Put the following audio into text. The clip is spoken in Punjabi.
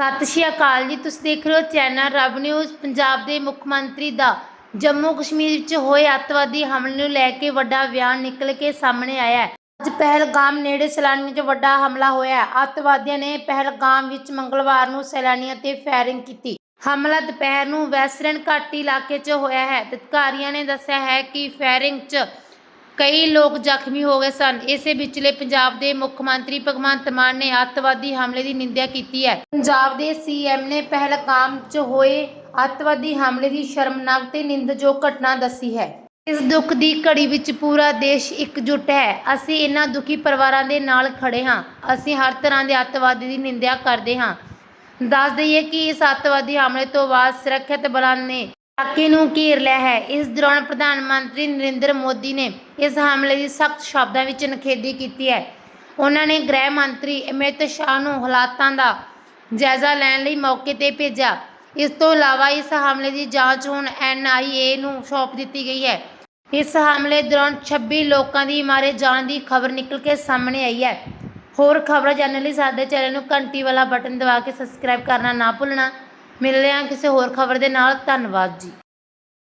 ਸਤਿ ਸ਼੍ਰੀ ਅਕਾਲ ਜੀ। ਤੁਸੀਂ ਦੇਖ ਰਹੇ ਹੋ ਚੈਨਲ ਰਬ ਨਿਊਜ਼, ਪੰਜਾਬ ਦੇ ਮੁੱਖ ਮੰਤਰੀ ਦਾ। ਜੰਮੂ ਕਸ਼ਮੀਰ ਵਿੱਚ ਹੋਏ ਅੱਤਵਾਦੀ ਹਮਲੇ ਨੂੰ ਲੈ ਕੇ ਵੱਡਾ ਬਿਆਨ ਨਿਕਲ ਕੇ ਸਾਹਮਣੇ ਆਇਆ ਹੈ। ਅੱਜ ਪਹਿਲਗਾਮ ਨੇੜੇ ਸੈਲਾਨੀਆਂ 'ਚ ਵੱਡਾ ਹਮਲਾ ਹੋਇਆ ਅੱਤਵਾਦੀਆਂ ਨੇ ਪਹਿਲਗਾਮ ਵਿੱਚ ਮੰਗਲਵਾਰ ਨੂੰ ਸੈਲਾਨੀਆਂ ਤੇ ਫਾਇਰਿੰਗ ਕੀਤੀ। ਹਮਲਾ ਦੁਪਹਿਰ ਨੂੰ ਵੈਸਟਰਨ ਘਾਟੀ ਇਲਾਕੇ 'ਚ ਹੋਇਆ ਹੈ। ਅਧਿਕਾਰੀਆਂ ਨੇ ਦੱਸਿਆ ਹੈ ਕਿ ਫਾਇਰਿੰਗ 'ਚ ਕਈ ਲੋਕ ਜ਼ਖਮੀ ਹੋ ਗਏ ਸਨ। ਇਸੇ ਵਿਚਲੇ ਪੰਜਾਬ ਦੇ ਮੁੱਖ ਮੰਤਰੀ ਭਗਵੰਤ ਮਾਨ ਨੇ ਅੱਤਵਾਦੀ ਹਮਲੇ ਦੀ ਨਿੰਦਿਆ ਕੀਤੀ ਹੈ। ਪੰਜਾਬ ਦੇ ਸੀਐਮ ਨੇ ਪਹਿਲਗਾਮ 'ਚ ਹੋਏ ਅੱਤਵਾਦੀ ਹਮਲੇ ਦੀ ਸ਼ਰਮਨਾਕ ਤੇ ਨਿੰਦਯੋਗ ਘਟਨਾ ਦੱਸੀ ਹੈ। ਇਸ ਦੁੱਖ ਦੀ ਘੜੀ ਵਿੱਚ ਪੂਰਾ ਦੇਸ਼ ਇਕਜੁੱਟ ਹੈ। ਅਸੀਂ ਇਹਨਾਂ ਦੁਖੀ ਪਰਿਵਾਰਾਂ ਦੇ ਨਾਲ ਖੜੇ ਹਾਂ। ਅਸੀਂ ਹਰ ਤਰ੍ਹਾਂ ਦੇ ਅੱਤਵਾਦੀ ਦੀ ਨਿੰਦਿਆ ਕਰਦੇ ਹਾਂ। ਦੱਸ ਦਈਏ ਕਿ ਇਸ ਅੱਤਵਾਦੀ ਹਮਲੇ ਤੋਂ ਬਾਅਦ ਸੁਰੱਖਿਅਤ ਬਲਾਂ ਨੇ ਇਲਾਕੇ ਨੂੰ ਘੇਰ ਲਿਆ ਹੈ। ਇਸ ਦੌਰਾਨ ਪ੍ਰਧਾਨ ਮੰਤਰੀ ਨਰਿੰਦਰ ਮੋਦੀ ਨੇ ਇਸ ਹਮਲੇ ਦੀ ਸਖਤ ਸ਼ਬਦਾਂ ਵਿੱਚ ਨਿਖੇਧੀ ਕੀਤੀ ਹੈ। ਉਹਨਾਂ ਨੇ ਗ੍ਰਹਿ ਮੰਤਰੀ ਅਮਿਤ ਸ਼ਾਹ ਨੂੰ ਹਾਲਾਤਾਂ ਦਾ ਜਾਇਜ਼ਾ ਲੈਣ ਲਈ ਮੌਕੇ ਤੇ ਭੇਜਿਆ। ਇਸ ਤੋਂ ਇਲਾਵਾ ਇਸ ਹਮਲੇ ਦੀ ਜਾਂਚ ਹੁਣ ਐਨਆਈਏ ਨੂੰ ਸੌਂਪ ਦਿੱਤੀ ਗਈ ਹੈ। ਇਸ ਹਮਲੇ ਦੌਰਾਨ 26 ਲੋਕਾਂ ਦੀ ਮਾਰੇ ਜਾਣ ਦੀ ਖਬਰ ਨਿਕਲ ਕੇ ਸਾਹਮਣੇ ਆਈ ਹੈ। ਹੋਰ ਖਬਰਾਂ ਜਾਣਨ ਲਈ ਸਾਡੇ ਚੈਨਲ ਨੂੰ ਘੰਟੀ ਵਾਲਾ ਬਟਨ ਦਬਾ ਕੇ ਸਬਸਕ੍ਰਾਈਬ ਕਰਨਾ ਨਾ ਭੁੱਲਣਾ। ਮਿਲਦੇ ਹਾਂ ਕਿਸੇ ਹੋਰ ਖਬਰ ਦੇ ਨਾਲ ਧੰਨਵਾਦ ਜੀ।